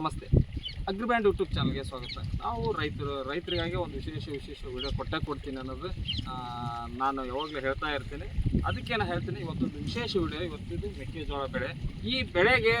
ನಮಸ್ತೆ. ಅಗ್ರಿಬ್ಯಾಂಡ್ ಯೂಟ್ಯೂಬ್ ಚಾನಲ್ಗೆ ಸ್ವಾಗತ. ನಾವು ರೈತರು, ರೈತರಿಗಾಗಿ ಒಂದು ವಿಶೇಷ ವಿಶೇಷ ವಿಡಿಯೋ ಕೊಟ್ಟೆ ಕೊಡ್ತೀನಿ ಅನ್ನೋದು ನಾನು ಯಾವಾಗಲೂ ಹೇಳ್ತಾ ಇರ್ತೀನಿ. ಅದಕ್ಕೆ ನಾನು ಹೇಳ್ತೀನಿ, ಇವತ್ತೊಂದು ವಿಶೇಷ ವಿಡಿಯೋ ಇವತ್ತಿದ್ದು ಮೆಕ್ಕೆಜೋಳ ಬೆಳೆ. ಈ ಬೆಳೆಗೆ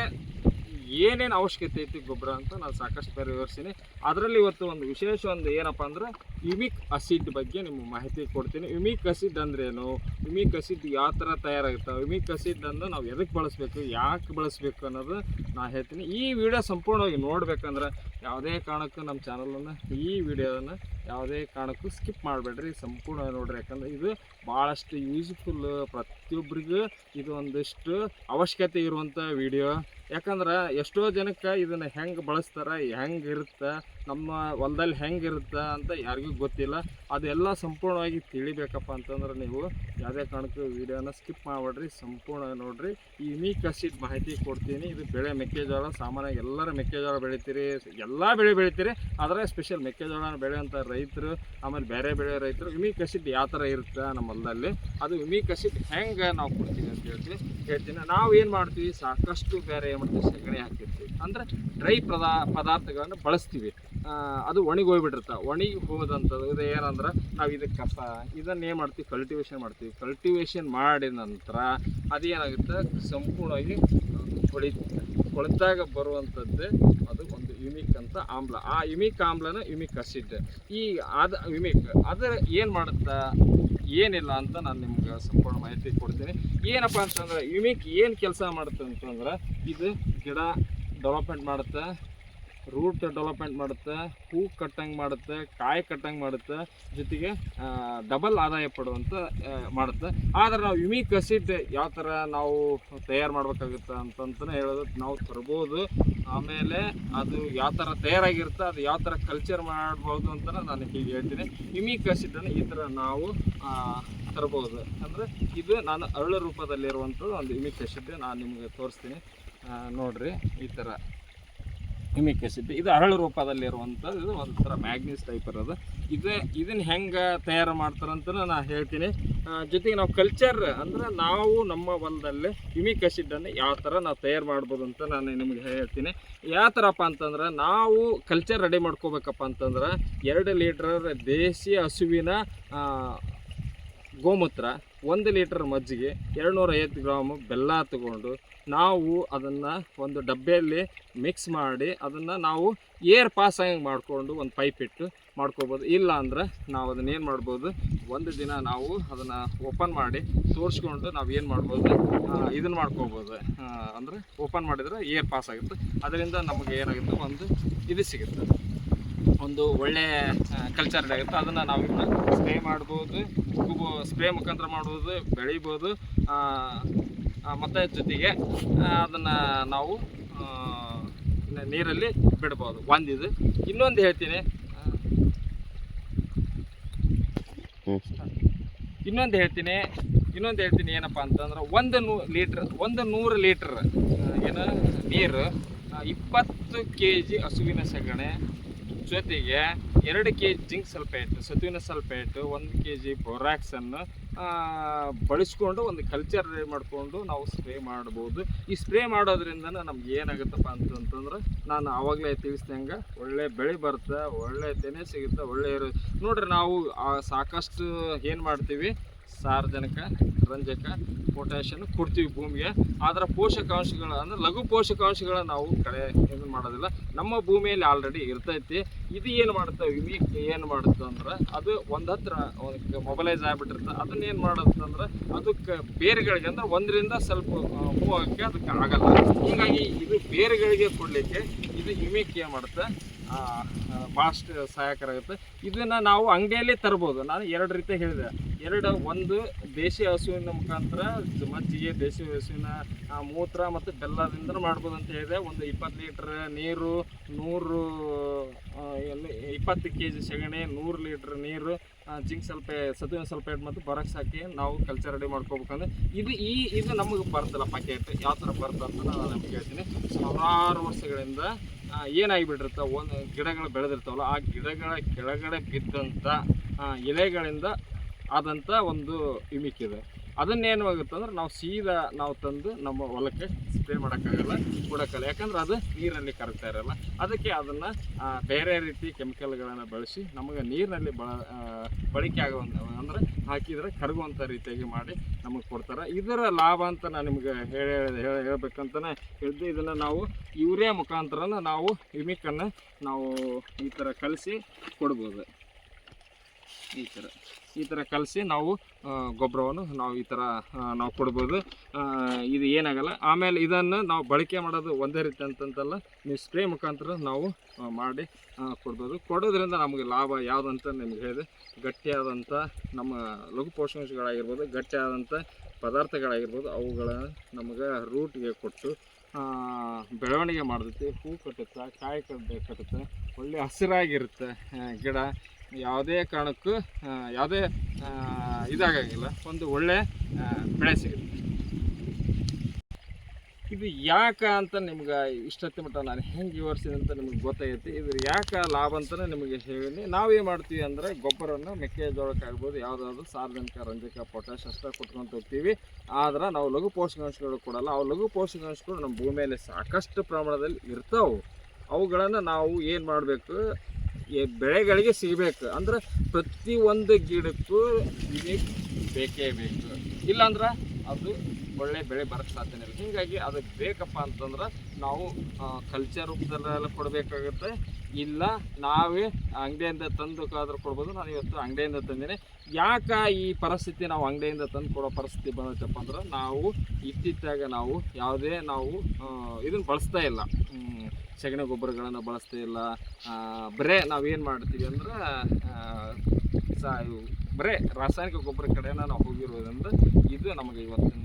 ಏನೇನು ಅವಶ್ಯಕತೆ ಐತಿ ಗೊಬ್ಬರ ಅಂತ ನಾನು ಸಾಕಷ್ಟು ಬೇರೆ ವಿವರಿಸ್ತೀನಿ. ಅದರಲ್ಲಿ ಇವತ್ತು ಒಂದು ವಿಶೇಷ ಒಂದು ಏನಪ್ಪ ಅಂದ್ರೆ ಯುಮಿಕ್ ಅಸಿಡ್ ಬಗ್ಗೆ ನಿಮ್ಗೆ ಮಾಹಿತಿ ಕೊಡ್ತೀನಿ. ಯುಮಿಕ್ ಅಸಿಡ್ ಏನು? ಯುಮಿಕ್ ಅಸಿಡ್ ಯಾವ ಥರ ತಯಾರಾಗುತ್ತೆ? ಯುಮಿಕ್ ಅಸಿಡ್ ಅಂದ್ರೆ ನಾವು ಎದಕ್ಕೆ ಬಳಸಬೇಕು, ಯಾಕೆ ಬಳಸಬೇಕು ಅನ್ನೋದು ನಾನು ಹೇಳ್ತೀನಿ. ಈ ವಿಡಿಯೋ ಸಂಪೂರ್ಣವಾಗಿ ನೋಡ್ಬೇಕಂದ್ರೆ ಯಾವುದೇ ಕಾರಣಕ್ಕೂ ನಮ್ಮ ಚಾನಲನ್ನು ಈ ವಿಡಿಯೋನ ಯಾವುದೇ ಕಾರಣಕ್ಕೂ ಸ್ಕಿಪ್ ಮಾಡಬೇಡ್ರಿ ಸಂಪೂರ್ಣ ನೋಡ್ರಿ. ಯಾಕಂದ್ರೆ ಇದು ಭಾಳಷ್ಟು ಯೂಸ್ಫುಲ್ ಪ್ರತಿಯೊಬ್ಬರಿಗೂ ಇದು ಒಂದಿಷ್ಟು ಅವಶ್ಯಕತೆ ಇರುವಂಥ ವಿಡಿಯೋ ಯಾಕಂದ್ರೆ ಎಷ್ಟೋ ಜನಕ್ಕೆ ಇದನ್ನು ಹೆಂಗೆ ಬಳಸ್ತಾರೆ, ಹೆಂಗೆ ಇರುತ್ತೆ, ನಮ್ಮ ಹೊಲದಲ್ಲಿ ಹೆಂಗೆ ಇರುತ್ತೆ ಅಂತ ಯಾರಿಗೂ ಗೊತ್ತಿಲ್ಲ. ಅದೆಲ್ಲ ಸಂಪೂರ್ಣವಾಗಿ ತಿಳಿಬೇಕಪ್ಪ ಅಂತಂದ್ರೆ ನೀವು ಯಾವುದೇ ಕಾರಣಕ್ಕೂ ವಿಡಿಯೋನ ಸ್ಕಿಪ್ ಮಾಡಬೇಡ್ರಿ, ಸಂಪೂರ್ಣ ನೋಡಿರಿ. ಈ ಯುನೀಕ್ ಅಸಿಡ್ ಮಾಹಿತಿ ಕೊಡ್ತೀನಿ. ಇದು ಬೆಳೆ ಮೆಕ್ಕೆಜೋಳ, ಸಾಮಾನ್ಯವಾಗಿ ಎಲ್ಲರೂ ಮೆಕ್ಕೆಜೋಳ ಬೆಳಿತೀರಿ, ಎಲ್ಲ ಬೆಳೆ ಬೆಳಿತೀರಿ. ಆದರೆ ಸ್ಪೆಷಲ್ ಮೆಕ್ಕೆಜೋಳ ಬೆಳೆಯುವಂಥ ರೈತರು, ಆಮೇಲೆ ಬೇರೆ ಬೇರೆ ರೈತರು, ವಿಮಿ ಕಸಿಟ್ ಯಾವ ಥರ ಇರುತ್ತೆ ನಮ್ಮ ಹೊಲದಲ್ಲಿ, ಅದು ವಿಮಿ ಕಸಿಟ್ ಹೆಂಗೆ ನಾವು ಕೊಡ್ತೀವಿ ಅಂತ ಹೇಳ್ತೀವಿ ಹೇಳ್ತೀನಿ. ನಾವು ಏನು ಮಾಡ್ತೀವಿ? ಸಾಕಷ್ಟು ಬೇರೆ ಏನು ಮಾಡ್ತೀವಿ? ಸೆಗಣಿ ಹಾಕಿರ್ತೀವಿ. ಅಂದರೆ ಡ್ರೈ ಪದಾ, ಪದಾರ್ಥಗಳನ್ನು ಬಳಸ್ತೀವಿ. ಅದು ಒಣಗಿ ಹೋಗ್ಬಿಟ್ಟಿರ್ತವೆ ಒಣಗಿ ಹೋದಂಥದ್ದು ಇದು ಏನಂದ್ರೆ ನಾವು ಇದಕ್ಕೆ ಕಸ, ಇದನ್ನ ಏನು ಮಾಡ್ತೀವಿ? ಕಲ್ಟಿವೇಷನ್ ಮಾಡ್ತೀವಿ. ಕಲ್ಟಿವೇಷನ್ ಮಾಡಿದ ನಂತರ ಅದೇನಾಗುತ್ತೆ? ಸಂಪೂರ್ಣವಾಗಿ ಕೊಳಿತದೆ ಕೊಳೆತಾಗ ಬರುವಂಥದ್ದೇ ಅದು ಯುಮಿಕ್ ಅಂತ ಆಮ್ಲ. ಆ ಯುಮಿಕ್ ಆಮ್ಲನ ಯುಮಿಕ್ ಅಸಿಡ್ ಈ ಅದು ಯುಮಿಕ್ ಅದರ ಏನು ಮಾಡುತ್ತಾ? ಏನಿಲ್ಲ ಅಂತ ನಾನು ನಿಮ್ಗೆ ಸಂಪೂರ್ಣ ಮಾಹಿತಿ ಕೊಡ್ತೀನಿ. ಏನಪ್ಪ ಅಂತಂದ್ರೆ ಯುಮಿಕ್ ಏನು ಕೆಲಸ ಮಾಡುತ್ತೆ ಅಂತಂದ್ರೆ ಇದು ಗಿಡ ಡೆವಲಪ್ಮೆಂಟ್ ಮಾಡುತ್ತೆ. ರೂಟ್ ಡೆವಲಪ್ಮೆಂಟ್ ಮಾಡುತ್ತೆ, ಹೂ ಕಟ್ಟಂಗೆ ಮಾಡುತ್ತೆ, ಕಾಯಿ ಕಟ್ಟಂಗೆ ಮಾಡುತ್ತೆ, ಜೊತೆಗೆ ಡಬಲ್ ಆದಾಯ ಪಡುವಂಥ ಮಾಡುತ್ತೆ. ಆದರೆ ನಾವು ವಿಮಿ ಅಸಿಡ್ ಯಾವ ಥರ ನಾವು ತಯಾರು ಮಾಡಬೇಕಾಗುತ್ತೆ ಅಂತಂತಲೇ ಹೇಳೋದು ನಾವು ತರ್ಬೋದು. ಆಮೇಲೆ ಅದು ಯಾವ ಥರ ತಯಾರಾಗಿರುತ್ತೆ, ಅದು ಯಾವ ಥರ ಕಲ್ಚರ್ ಮಾಡ್ಬೋದು ಅಂತ ನಾನು ಹೀಗೆ ಹೇಳ್ತೀನಿ. ವಿಮಿ ಅಸಿಡನ್ನು ಈ ಥರ ನಾವು ತರ್ಬೋದು. ಅಂದರೆ ಇದು ನಾನು ಅರಳು ರೂಪದಲ್ಲಿರುವಂಥದ್ದು ಒಂದು ವಿಮಿ ಅಸಿಡ್ ನಾನು ನಿಮಗೆ ತೋರಿಸ್ತೀನಿ. ನೋಡ್ರಿ ಈ ಥರ ಯುಮಿಕ್ ಆಸಿಡ್ ಇದು ಅರಳು ರೂಪದಲ್ಲಿರುವಂಥದ್ದು ಇದು ಒಂಥರ ಮ್ಯಾಗ್ನೀಸ್ ಟೈಪ್ ಇರೋದು. ಇದು, ಇದನ್ನು ಹೆಂಗೆ ತಯಾರು ಮಾಡ್ತಾರಂತ ನಾನು ಹೇಳ್ತೀನಿ. ಜೊತೆಗೆ ನಾವು ಕಲ್ಚರ್ ಅಂದ್ರೆ ನಾವು ನಮ್ಮ ಹೊಲದಲ್ಲಿ ಹಿಮಿಕ್ ಆಸಿಡನ್ನು ಯಾವ ಥರ ನಾವು ತಯಾರು ಮಾಡ್ಬೋದು ಅಂತ ನಾನು ನಿಮಗೆ ಹೇಳ್ತೀನಿ. ಯಾವ ಥರಪ್ಪ ಅಂತಂದ್ರೆ, ನಾವು ಕಲ್ಚರ್ ರೆಡಿ ಮಾಡ್ಕೋಬೇಕಪ್ಪ ಅಂತಂದ್ರೆ, ಎರಡು ಲೀಟ್ರ್ ದೇಸಿ ಹಸುವಿನ ಗೋಮೂತ್ರ ಒಂದು ಲೀಟರ್ ಮಜ್ಜಿಗೆ ಎರಡುನೂರ ಐವತ್ತು ಗ್ರಾಮು ಬೆಲ್ಲ ತಗೊಂಡು ನಾವು ಅದನ್ನು ಒಂದು ಡಬ್ಬೆಯಲ್ಲಿ ಮಿಕ್ಸ್ ಮಾಡಿ ಅದನ್ನು ನಾವು ಏರ್ ಪಾಸ್ ಆಗಿ ಮಾಡಿಕೊಂಡು ಒಂದು ಪೈಪ್ ಇಟ್ಟು ಮಾಡ್ಕೋಬೋದು. ಇಲ್ಲ ಅಂದ್ರೆ ನಾವು ಅದನ್ನ ಏನು ಮಾಡ್ಬೋದು, ಒಂದು ದಿನ ನಾವು ಅದನ್ನು ಓಪನ್ ಮಾಡಿ ತೋರಿಸ್ಕೊಂಡು ನಾವು ಏನು ಮಾಡ್ಬೋದು ಇದನ್ನು ಮಾಡ್ಕೋಬೋದು. ಅಂದರೆ ಓಪನ್ ಮಾಡಿದರೆ ಏರ್ ಪಾಸ್ ಆಗುತ್ತೆ. ಅದರಿಂದ ನಮಗೆ ಏನಾಗುತ್ತೆ, ಒಂದು ಇದು ಸಿಗುತ್ತೆ. ಒಂದು ಒಳ್ಳೆ ಕಲ್ಚರ್ ಆಗುತ್ತೆ ಅದನ್ನು ನಾವು ಸ್ಪ್ರೇ ಮಾಡ್ಬೋದು ಸ್ಪ್ರೇ ಮುಖಾಂತರ ಮಾಡ್ಬೋದು, ಬೆಳಿಬೋದು ಮತ್ತೆ ಜೊತೆಗೆ ಅದನ್ನು ನಾವು ನೀರಲ್ಲಿ ಬಿಡ್ಬೋದು. ಒಂದಿದು. ಇನ್ನೊಂದು ಹೇಳ್ತೀನಿ. ಇನ್ನೊಂದು ಹೇಳ್ತೀನಿ. ಇನ್ನೊಂದು ಹೇಳ್ತೀನಿ ಏನಪ್ಪ ಅಂತಂದ್ರೆ, ಒಂದು ನೂ, ಲೀಟ್ರ್, ಒಂದು ನೂರು ಲೀಟ್ರ್ ಏನು, ನೀರು ಇಪ್ಪತ್ತು ಕೆ ಜಿ ಹಸುವಿನ ಸಗಣಿ ಜೊತೆಗೆ ಎರಡು ಕೆ ಜಿ ಜಿಂಕ್ ಸಲ್ಫೇಟ್, ಸತುವಿನ ಸಲ್ಫೇಟ್, ಒಂದು ಕೆ ಜಿ ಬೊರಾಕ್ಸನ್ನು ಬಳಸ್ಕೊಂಡು ಒಂದು ಕಲ್ಚರ್ ರೆಡಿ ಮಾಡಿಕೊಂಡು ನಾವು ಸ್ಪ್ರೇ ಮಾಡ್ಬೋದು. ಈ ಸ್ಪ್ರೇ ಮಾಡೋದ್ರಿಂದ ನಮ್ಗೆ ಏನಾಗುತ್ತಪ್ಪ ಅಂತಂತಂದ್ರೆ ನಾನು ಆವಾಗಲೇ ತಿಳಿಸ್ದಂಗೆ ಒಳ್ಳೆ ಬೆಳೆ ಬರುತ್ತೆ, ಒಳ್ಳೆ ತೆನೆ ಸಿಗುತ್ತೆ, ಒಳ್ಳೆ ಇರು ನೋಡ್ರಿ ನಾವು ಸಾಕಷ್ಟು ಏನು ಮಾಡ್ತೀವಿ ಸಾರ್ವಜನಿಕ ರಂಜಕ ಪೊಟ್ಯಾಷಿಯನ್ ಕೊಡ್ತೀವಿ ಭೂಮಿಗೆ. ಆದರೆ ಪೋಷಕಾಂಶಗಳ ಅಂದರೆ ಲಘು ಪೋಷಕಾಂಶಗಳ ನಾವು ಕಡೆ ಏನು ಮಾಡೋದಿಲ್ಲ. ನಮ್ಮ ಭೂಮಿಯಲ್ಲಿ ಆಲ್ರೆಡಿ ಇರ್ತೈತಿ. ಇದು ಏನು ಮಾಡುತ್ತೆ? ವಿಮಿ ಏನು ಮಾಡುತ್ತೆ ಅಂದ್ರೆ, ಅದು ಒಂದು ಹತ್ರ ಮೊಬಲೈಸ್ ಆಗಿಬಿಟ್ಟಿರುತ್ತೆ. ಅದನ್ನ ಏನು ಮಾಡುತ್ತೆ ಅಂದ್ರೆ ಅದಕ್ಕೆ ಬೇರುಗಳಿಗೆ ಅಂದ್ರೆ ಒಂದರಿಂದ ಸ್ವಲ್ಪ ಹೋಗೋಕ್ಕೆ ಅದಕ್ಕೆ ಆಗಲ್ಲ. ಹೀಗಾಗಿ ಇದು ಬೇರುಗಳಿಗೆ ಕೊಡಲಿಕ್ಕೆ ಇದು ಯುಮೀಕ್ ಏನು ಮಾಡುತ್ತೆ? ಭಾಳಷ್ಟು ಸಹಾಯಕರಾಗುತ್ತೆ ಇದನ್ನು ನಾವು ಅಂಗಡಿಯಲ್ಲೇ ತರ್ಬೋದು. ನಾನು ಎರಡು ರೀತಿ ಹೇಳಿದೆ. ಎರಡು, ಒಂದು, ದೇಶಿ ಹಸುವಿನ ಮುಖಾಂತರ ಮಜ್ಜಿಗೆ ದೇಶಿ ಹಸುವಿನ ಮೂತ್ರ ಮತ್ತು ಬೆಲ್ಲದಿಂದ ಮಾಡ್ಬೋದು ಅಂತ ಹೇಳಿದೆ. ಒಂದು ಇಪ್ಪತ್ತು ಲೀಟ್ರ್ ನೀರು, ನೂರು ಇಪ್ಪತ್ತು ಕೆ ಜಿ ಸೆಗಣಿ, ನೂರು ಲೀಟ್ರ್ ನೀರು ಜಿಂಕ್ ಸ್ವಲ್ಪ ಸತುವಿನ ಸಲ್ಪೇಟ್ ಮತ್ತು ಬರಕ್ಸ್ ಹಾಕಿ ನಾವು ಕಲ್ಚರ್ ರೆಡಿ ಮಾಡ್ಕೋಬೇಕಂದ್ರೆ ಇದು ಈ, ಇದು ನಮಗೆ ಬರ್ತಲ್ಲ ಪ್ಯಾಕೆಟ್ ಯಾವ ಥರ ಬರುತ್ತೆ ನಾನು ನಿಮ್ಗೆ ಹೇಳ್ತೀನಿ. ಸಾವಿರಾರು ವರ್ಷಗಳಿಂದ ಆ, ಬಿಟ್ಟಿರ್ತಾವ ಒಂದು ಗಿಡಗಳು ಬೆಳೆದಿರ್ತಾವಲ್ಲ ಆ ಗಿಡಗಳ ಕೆಳಗಡೆ ಬಿದ್ದಂಥ ಎಲೆಗಳಿಂದ ಆದಂಥ ಒಂದು ಯುಮಿಕ್ ಅದನ್ನೇನು ಆಗುತ್ತೆ ಅಂದ್ರೆ ನಾವು ಸೀದಾ ನಾವು ತಂದು ನಮ್ಮ ಹೊಲಕ್ಕೆ ಸ್ಪ್ರೇ ಮಾಡೋಕ್ಕಾಗಲ್ಲ ಕೊಡೋಕ್ಕಲ್ಲ ಯಾಕಂದ್ರೆ ಅದು ನೀರಲ್ಲಿ ಕರಗ್ತಾ ಇರಲ್ಲ. ಅದಕ್ಕೆ ಅದನ್ನು ಬೇರೆ ರೀತಿ ಕೆಮಿಕಲ್ಗಳನ್ನು ಬಳಸಿ ನಮಗೆ ನೀರಿನಲ್ಲಿ ಬಳ ಬಳಕೆ ಆಗುವಂಥ ಅಂದರೆ ಹಾಕಿದರೆ ಕರಗುವಂಥ ರೀತಿಯಾಗಿ ಮಾಡಿ ನಮಗೆ ಕೊಡ್ತಾರೆ. ಇದರ ಲಾಭ ಅಂತ ನಾನು ನಿಮ್ಗೆ ಹೇಳಿ ಹೇಳಿ ಹೇಳ್ಬೇಕಂತಲೇ ಹೇಳಿದ್ದು ಇದನ್ನು ನಾವು ಯೂರಿಯಾ ಮುಖಾಂತರ ನಾವು ಯುಮಿಕನ್ನು ನಾವು ಈ ಥರ ಕಲಸಿ ಕೊಡ್ಬೋದು. ಈ ಥರ ಈ ಥರ ಕಲಸಿ ನಾವು ಗೊಬ್ಬರವನ್ನು ನಾವು ಈ ಥರ ನಾವು ಕೊಡ್ಬೋದು. ಇದು ಏನಾಗಲ್ಲ. ಆಮೇಲೆ ಇದನ್ನು ನಾವು ಬಳಕೆ ಮಾಡೋದು ಒಂದೇ ರೀತಿ ಅಂತಂತಲ್ಲ, ನೀವು ಸ್ಪ್ರೇ ಮುಖಾಂತರ ನಾವು ಮಾಡಿ ಕೊಡ್ಬೋದು. ಕೊಡೋದ್ರಿಂದ ನಮಗೆ ಲಾಭ ಯಾವುದಂತ ನಿಮ್ಗೆ ಹೇಳಿದೆ. ಗಟ್ಟಿಯಾದಂಥ ನಮ್ಮ ಲಘು ಪೋಷಕಾಂಶಗಳಾಗಿರ್ಬೋದು ಗಟ್ಟಿಯಾದಂಥ ಪದಾರ್ಥಗಳಾಗಿರ್ಬೋದು ಅವುಗಳ ನಮಗೆ ರೂಟ್ಗೆ ಕೊಟ್ಟು ಬೆಳವಣಿಗೆ ಮಾಡ್ತೈತಿ. ಹೂ ಕಟ್ಟುತ್ತೆ, ಕಾಯಿ ಕಟ್ಟ ಕಟ್ಟುತ್ತೆ ಒಳ್ಳೆ ಹಸಿರಾಗಿರುತ್ತೆ ಗಿಡ. ಯಾವುದೇ ಕಾರಣಕ್ಕೂ ಯಾವುದೇ ಇದಾಗಂಗಿಲ್ಲ. ಒಂದು ಒಳ್ಳೆ ಬೆಳೆ ಸಿಗುತ್ತೆ. ಇದು ಯಾಕೆ ಅಂತ ನಿಮ್ಗೆ ಇಷ್ಟೊತ್ತಿ ಮಟ್ಟ ನಾನು ಹೆಂಗೆ ವಿವರಿಸಿದೆ ಅಂತ ನಿಮ್ಗೆ ಗೊತ್ತಾಗೈತಿ. ಇದ್ರ ಯಾಕೆ ಲಾಭ ಅಂತಲೇ ನಿಮಗೆ ಹೇಳಿ ನಾವೇನು ಮಾಡ್ತೀವಿ ಅಂದರೆ ಗೊಬ್ಬರನ ಮೆಕ್ಕೆಜೋಳಕ್ಕಾಗ್ಬೋದು ಯಾವುದಾದ್ರು ಸಾರ್ವಜನಿಕ, ರಂಜಕ ಪೊಟ್ಯಾಶ್ ಅಷ್ಟ ಕೊಟ್ಕೊಂತ ಹೋಗ್ತೀವಿ. ಆದ್ರೆ ನಾವು ಲಘು ಪೋಷಕಾಂಶಗಳು ಕೊಡಲ್ಲ. ಅವು ಲಘು ಪೋಷಕಾಂಶಗಳು ನಮ್ಮ ಭೂಮಿಯಲ್ಲಿ ಸಾಕಷ್ಟು ಪ್ರಮಾಣದಲ್ಲಿ ಇರ್ತಾವೆ. ಅವುಗಳನ್ನು ನಾವು ಏನು ಮಾಡಬೇಕು? ಬೆಳೆಗಳಿಗೆ ಸಿಗಬೇಕು. ಅಂದ್ರೆ ಪ್ರತಿ ಒಂದು ಗಿಡಕ್ಕೂ ಯೂನಿಕ್ ಬೇಕೇ ಬೇಕು. ಇಲ್ಲಾಂದ್ರೆ ಅದು ಒಳ್ಳೆ ಬೆಳೆ ಬರೋಕ್ಕೆ ಸಾಧ್ಯನೇ ಇಲ್ಲ. ಹೀಗಾಗಿ ಅದಕ್ಕೆ ಬೇಕಪ್ಪ ಅಂತಂದ್ರೆ ನಾವು ಕಲ್ಚರ್ ರೂಪದಲ್ಲೆಲ್ಲ ಕೊಡಬೇಕಾಗುತ್ತೆ. ಇಲ್ಲ, ನಾವೇ ಅಂಗಡಿಯಿಂದ ತಂದು ಕೊಡ್ಬೋದು. ನಾನು ಇವತ್ತು ಅಂಗಡಿಯಿಂದ ತಂದಿನಿ. ಯಾಕೆ ಈ ಪರಿಸ್ಥಿತಿ ನಾವು ಅಂಗಡಿಯಿಂದ ತಂದು ಕೊಡೋ ಪರಿಸ್ಥಿತಿ ಬಂದೈತಪ್ಪ ಅಂದ್ರೆ ನಾವು ಇತ್ತಿತ್ತಾಗ ನಾವು ಯಾವುದೇ ನಾವು ಇದನ್ನು ಬಳಸ್ತಾ ಇಲ್ಲ. ಸಗಣಿ ಗೊಬ್ಬರಗಳನ್ನು ಬಳಸ್ತಾ ಇಲ್ಲ. ಬರೇ ನಾವೇನು ಮಾಡ್ತೀವಿ ಅಂದ್ರೆ ಸಾ ಬರೇ ರಾಸಾಯನಿಕ ಗೊಬ್ಬರ ಕಡೆನ ನಾವು ಹೋಗಿರೋದ್ರಿಂದ ಇದು ನಮಗೆ ಇವತ್ತಿನ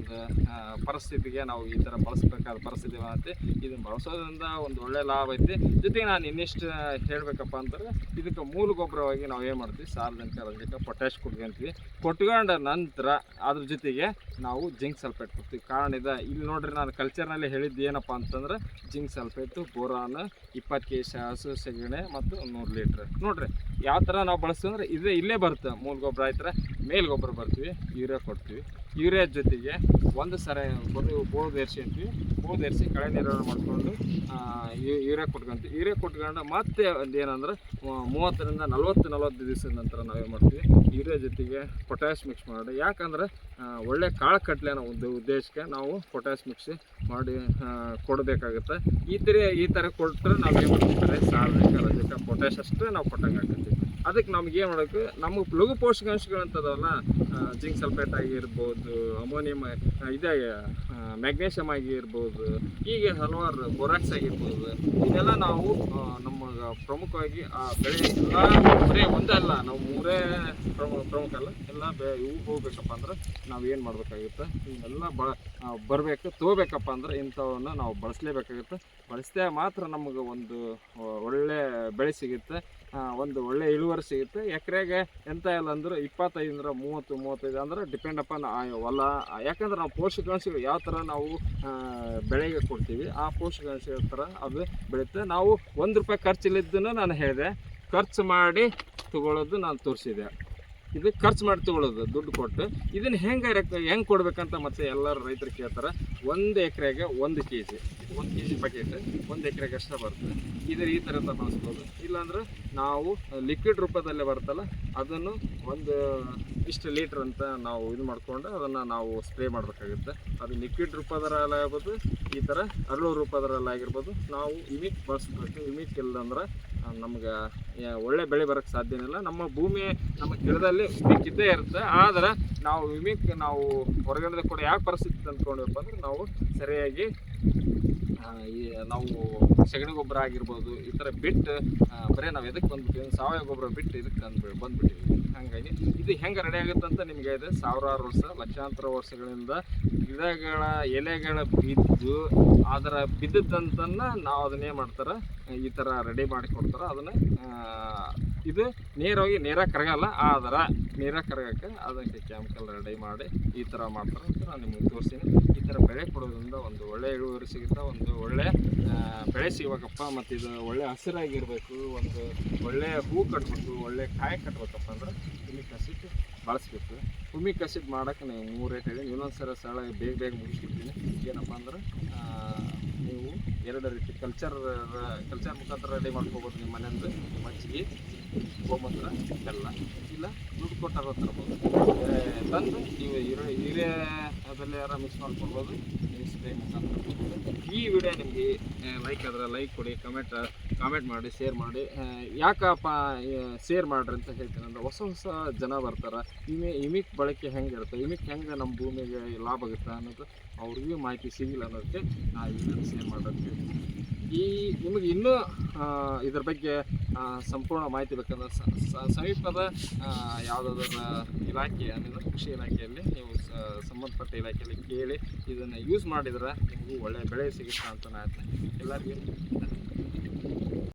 ಪರಿಸ್ಥಿತಿಗೆ ನಾವು ಈ ಥರ ಬಳಸಬೇಕಾದ ಪರಿಸ್ಥಿತಿ ಬಂದೈತಿ. ಇದನ್ನು ಬಳಸೋದ್ರಿಂದ ಒಂದು ಒಳ್ಳೆ ಲಾಭ ಐತಿ. ಜೊತೆಗೆ ನಾನು ಇನ್ನಿಷ್ಟು ಹೇಳಬೇಕಪ್ಪ ಅಂತಂದ್ರೆ ಇದಕ್ಕೆ ಮೂಲ ಗೊಬ್ಬರವಾಗಿ ನಾವು ಏನು ಮಾಡ್ತೀವಿ? ಸಾರ್ವಜನಿಕ ರಂಜಕ ಪೊಟ್ಯಾಶ್ ಕೊಟ್ಕೊಂತೀವಿ ಕೊಟ್ಕೊಂಡ ನಂತರ ಅದ್ರ ಜೊತೆಗೆ ನಾವು ಜಿಂಕ್ ಸಲ್ಫೇಟ್ ಕೊಡ್ತೀವಿ. ಕಾರಣ ಇದೆ, ಇಲ್ಲಿ ನೋಡ್ರಿ ನಾನು ಕಲ್ಚರ್ನಲ್ಲಿ ಹೇಳಿದ್ದು ಏನಪ್ಪ ಅಂತಂದ್ರೆ ಜಿಂಕ್ ಸಲ್ಫೇಟು, ಬೋರಾನ್, ಇಪ್ಪತ್ತು ಕೆ ಜಿ ಹಸು ಸೆಗಣಿ ಮತ್ತು ನೂರು ಲೀಟ್ರ್. ನೋಡ್ರಿ, ಯಾವ ಥರ ನಾವು ಬಳಸ್ತೀವಿ ಅಂದರೆ ಇದೇ ಇಲ್ಲೇ ಬರುತ್ತೆ ಮೂಲ ಗೊಬ್ಬರ. ಆಯ್ತಾರೆ ಮೇಲ್ ಗೊಬ್ಬರ ಬರ್ತೀವಿ, ಯೂರಿಯಾ ಕೊಡ್ತೀವಿ. ಯೂರಿಯಾ ಜೊತೆಗೆ ಒಂದು ಸರ ಒಂದು ಬೋದ್ ಅಂತೀವಿ. ಬೋದ್ ಎರಿಸಿ ಕಳೆ ನಿರ್ವಹಣೆ ಮಾಡಿಕೊಂಡು ಯೂರಿಯಾ ಕೊಟ್ಕೊಂತೀವಿ. ಯೂರಿಯಾ ಕೊಟ್ಕೊಂಡು ಮತ್ತೆ ಒಂದು ಏನಂದ್ರೆ ಮೂವತ್ತರಿಂದ ನಲ್ವತ್ತು ನಲ್ವತ್ತು ದಿವಸದ ನಂತರ ನಾವೇನು ಮಾಡ್ತೀವಿ, ಯೂರಿಯಾ ಜೊತೆಗೆ ಪೊಟ್ಯಾಶ್ ಮಿಕ್ಸ್ ಮಾಡಿ. ಯಾಕಂದ್ರೆ ಒಳ್ಳೆ ಕಾಳು ಕಟ್ಲೆ ಅನ್ನೋ ಒಂದು ಉದ್ದೇಶಕ್ಕೆ ನಾವು ಪೊಟ್ಯಾಶ್ ಮಿಕ್ಸ್ ಮಾಡಿ ಕೊಡಬೇಕಾಗುತ್ತೆ. ಈ ಥರ ಈ ಥರ ಕೊಟ್ಟರೆ ನಾವು ಏನು ಮಾಡ್ತೀವಿ ಸಾಲ ರಂಜಕ ಪೊಟ್ಯಾಶ್ ಅಷ್ಟೇ ನಾವು ಕೊಟ್ಟಂಗೆ ಅದಕ್ಕೆ ನಮ್ಗೆ ಏನು ಮಾಡಬೇಕು? ನಮಗೆ ಲಘು ಪೋಷಕಾಂಶಗಳಂತದವಲ್ಲ ಜಿಂಕ್ ಸಲ್ಫೇಟ್ ಆಗಿರ್ಬೋದು ಅಮೋನಿಯಂ ಇದೇ ಮ್ಯಾಗ್ನೇಷಿಯಮ್ ಆಗಿರ್ಬೋದು, ಹೀಗೆ ಹಲವಾರು ಬೊರಾಕ್ಸ್ ಆಗಿರ್ಬೋದು, ಇದೆಲ್ಲ ನಾವು ನಮಗೆ ಪ್ರಮುಖವಾಗಿ, ಆ, ಬೆಳೆ ಬರೀ ಒಂದೇ ಅಲ್ಲ ನಾವು ಮೂರೇ ಪ್ರಮುಖ ಪ್ರಮುಖ ಅಲ್ಲ, ಎಲ್ಲ ಬೆ, ಇವು ಹೋಗ್ಬೇಕಪ್ಪ ಅಂದ್ರೆ ನಾವು ಏನು ಮಾಡಬೇಕಾಗುತ್ತೆ ಇವನ್ನೆಲ್ಲ ಬ ಬರಬೇಕು, ತೊಗೋಬೇಕಪ್ಪ ಅಂದ್ರೆ ಇಂಥವನ್ನ ನಾವು ಬಳಸಲೇಬೇಕಾಗುತ್ತೆ, ಬಳಸಿದೆ ಮಾತ್ರ ನಮಗೆ ಒಂದು ಒಳ್ಳೆ ಬೆಳೆ ಸಿಗುತ್ತೆ ಒಂದು ಒಳ್ಳೆ ಇಳುವರಿ ಸಿಗುತ್ತೆ. ಎಕರೆಗೆ ಎಂತ ಇಲ್ಲ ಅಂದ್ರೆ ಇಪ್ಪತ್ತೈದರಿಂದ ಮೂವತ್ತು, ಮೂವತ್ತೈದು ಅಂದ್ರೆ ಡಿಪೆಂಡ್ ಅಪಾನ್ ಹೊಲ. ಯಾಕಂದ್ರೆ ನಾವು ಪೋಷಕಾಂಶಗಳು ಯಾವ ಥರ ನಾವು ಬೆಳೆಗೆ ಕೊಡ್ತೀವಿ, ಆ ಪೋಷಕಾಂಶ ಥರ ಅದು ಬೆಳೆಯುತ್ತೆ. ನಾವು ಒಂದು ರೂಪಾಯಿ ಖರ್ಚಿಲ್ಲಿದ್ದನ್ನು ನಾನು ಹೇಳಿದೆ. ಖರ್ಚು ಮಾಡಿ ತಗೊಳ್ಳೋದು ನಾನು ತೋರಿಸಿದೆ. ಇದು ಖರ್ಚು ಮಾಡಿ ತಗೊಳ್ಳೋದು, ದುಡ್ಡು ಕೊಟ್ಟು. ಇದನ್ನು ಹೆಂಗೆ ಹೆಂಗೆ ಕೊಡ್ಬೇಕಂತ ಮತ್ತೆ ಎಲ್ಲರೂ ರೈತರು ಕೇಳ್ತಾರೆ. ಒಂದು ಎಕರೆಗೆ ಒಂದು ಕೆ ಜಿ ಒಂದು ಕೆ ಜಿ ಪ್ಯಾಕೆಟ್ ಒಂದು ಎಕರೆಗೆ ಅಷ್ಟೇ ಬರುತ್ತೆ ಇದ್ರ ಈ ಥರ ಬಳಸ್ಬೋದು. ಇಲ್ಲಾಂದ್ರೆ ನಾವು ಲಿಕ್ವಿಡ್ ರೂಪದಲ್ಲೇ ಬರುತ್ತಲ್ಲ, ಅದನ್ನು ಒಂದು ಇಷ್ಟು ಲೀಟ್ರ್ ಅಂತ ನಾವು ಇದು ಮಾಡಿಕೊಂಡು ಅದನ್ನು ನಾವು ಸ್ಪ್ರೇ ಮಾಡಬೇಕಾಗುತ್ತೆ. ಅದು ಲಿಕ್ವಿಡ್ ರೂಪದರಲ್ಲಿ ಆಗ್ಬೋದು, ಈ ಥರ ಅರಳು ರೂಪದರಲ್ಲಿ ಆಗಿರ್ಬೋದು. ನಾವು ಇಮಿಕ್ ಬಳಸ್ಬೇಕು. ಇಮಿಕ್ ಇಲ್ಲಂದ್ರೆ ನಮ್ಗೆ ಒಳ್ಳೆ ಬೆಳೆ ಬರೋಕ್ಕೆ ಸಾಧ್ಯನೇ ಇಲ್ಲ. ನಮ್ಮ ಭೂಮಿ, ನಮ್ಮ ಗಿಡದಲ್ಲಿ ಬೇಕಿದ್ದೇ ಇರುತ್ತೆ. ಆದರೆ ನಾವು ವಿಮೆಗೆ ನಾವು ಹೊರಗಡೆ ಕೂಡ ಯಾಕೆ ಪರಿಸ್ಥಿತಿ ತಂದ್ಕೊಂಡ್ವಪ್ಪ ಅಂದ್ರೆ ನಾವು ಸರಿಯಾಗಿ ಈ, ನಾವು ಸಗಣಿ ಗೊಬ್ಬರ ಆಗಿರ್ಬೋದು, ಈ ಥರ ಬಿಟ್ಟು ಬರೀ ನಾವು ಎದಕ್ಕೆ ಬಂದ್ಬಿಟ್ಟಿವಿ, ಸಾವಯವ ಗೊಬ್ಬರ ಬಿಟ್ಟು ಇದಕ್ಕೆ ಅಂದ್ಬಿಟ್ಟು ಬಂದ್ಬಿಟ್ಟಿವಿ. ಹಾಗಾಗಿ ಇದು ಹೆಂಗೆ ರೆಡಿ ಆಗುತ್ತೆ ಅಂತ ನಿಮಗೆ ಇದೆ. ಸಾವಿರಾರು ವರ್ಷ, ಲಕ್ಷಾಂತರ ವರ್ಷಗಳಿಂದ ಗಿಡಗಳ ಎಲೆಗಳ ಬಿದ್ದು ಅದರ ಬಿದ್ದದಂತನ್ನ ನಾವು ಅದನ್ನೇ ಮಾಡ್ತಾರೆ. ಈ ಥರ ರೆಡಿ ಮಾಡಿ ಕೊಡ್ತಾರೆ. ಅದನ್ನು ಇದು ನೇರವಾಗಿ ನೇರ ಕರಗಲ್ಲ, ಆದ್ರೆ ನೇರ ಕರಗಕ್ಕೆ ಅದಕ್ಕೆ ಕೆಮಿಕಲ್ ರೆಡಿ ಮಾಡಿ ಈ ಥರ ಮಾಡ್ತಾರೆ ಅಂತ ನಾನು ನಿಮಗೆ ತೋರಿಸ್ತೀನಿ. ಈ ಥರ ಬೆಳೆ ಕೊಡೋದ್ರಿಂದ ಒಂದು ಒಳ್ಳೆ ಇಳುವರಿ ಸಿಗುತ್ತೆ, ಒಂದು ಒಳ್ಳೆ ಬೆಳೆ ಸಿಗಬೇಕಪ್ಪ ಮತ್ತು ಇದು ಒಳ್ಳೆ ಹಸಿರಾಗಿರಬೇಕು, ಒಂದು ಒಳ್ಳೆ ಹೂ ಕಟ್ಬೇಕು, ಒಳ್ಳೆ ಕಾಯಿ ಕಟ್ಬೇಕಪ್ಪ ಅಂದ್ರೆ ಹುಮಿಕ್ ಕಸಿಟ್ಟು ಬಳಸಬೇಕು. ಭೂಮಿ ಕಸಿಟ್ಟು ಮಾಡೋಕೆ ನೀವು ಮೂರು ರೇಟ್ ಹೇಳಿ ಇನ್ನೊಂದು ಸಲ ಸರಳ ಬೇಗ ಬೇಗ ಮುಗಿಸ್ಬಿಡ್ತೀನಿ. ಏನಪ್ಪ ಅಂದ್ರೆ ನೀವು ಎರಡು ರೀತಿ ಕಲ್ಚರ್ ಕಲ್ಚರ್ ಮುಖಾಂತರ ರೆಡಿ ಮಾಡ್ಕೋಬೋದು ನಿಮ್ಮ ಮನೆಯಿಂದ ಮಜ್ಜಿಗೆ, ಗೋಮೂತ್ರ, ಬೆಲ್ಲ. ಇಲ್ಲ, ದುಡ್ಡು ಕೊಟ್ಟಾಗ ತರ್ಬೋದು. ತಂದು ನೀವು ಯೂರಿಯಾ ಅದೆಲ್ಲ ಯಾರ ಮಿಕ್ಸ್ ಮುಖಾಂತರ. ಈ ವಿಡಿಯೋ ನಿಮಗೆ ಲೈಕ್ ಆದರೆ ಲೈಕ್ ಕೊಡಿ ಕಮೆಂಟ್ ಕಾಮೆಂಟ್ ಮಾಡಿ ಶೇರ್ ಮಾಡಿ. ಯಾಕಪ್ಪ ಶೇರ್ ಮಾಡ್ರಿ ಅಂತ ಹೇಳ್ತೀನಿ ಅಂದ್ರೆ ಹೊಸ ಹೊಸ ಜನ ಬರ್ತಾರೆ. ಇಮಿ, ಇಮಿಕ್ ಬಳಕೆ ಹೆಂಗೆ ಇರುತ್ತೆ ಇಮಿಕ್ ಹೆಂಗೆ ನಮ್ಮ ಭೂಮಿಗೆ ಲಾಭ ಆಗುತ್ತೆ ಅನ್ನೋದು ಅವ್ರಿಗೂ ಮಾಹಿತಿ ಸಿಗಿಲ್ಲ ಅನ್ನೋದಕ್ಕೆ ನಾ ಇದನ್ನು ಶೇರ್ ಮಾಡೋದು ಈ, ನಿಮಗೆ ಇನ್ನೂ ಇದ್ರ ಬಗ್ಗೆ ಸಂಪೂರ್ಣ ಮಾಹಿತಿ ಬೇಕಂದ್ರೆ ಸಮೀಪದ ಯಾವುದಾದ್ರೂ ಇಲಾಖೆ ಅಂದರೆ ಕೃಷಿ ಇಲಾಖೆಯಲ್ಲಿ ನೀವು ಸಂಬಂಧಪಟ್ಟ ಇಲಾಖೆಯಲ್ಲಿ ಕೇಳಿ ಇದನ್ನು ಯೂಸ್ ಮಾಡಿದ್ರೆ ನಿಮಗೂ ಒಳ್ಳೆಯ ಬೆಳೆ ಸಿಗುತ್ತೆ ಅಂತ ನಾನು ಎಲ್ಲರಿಗೂ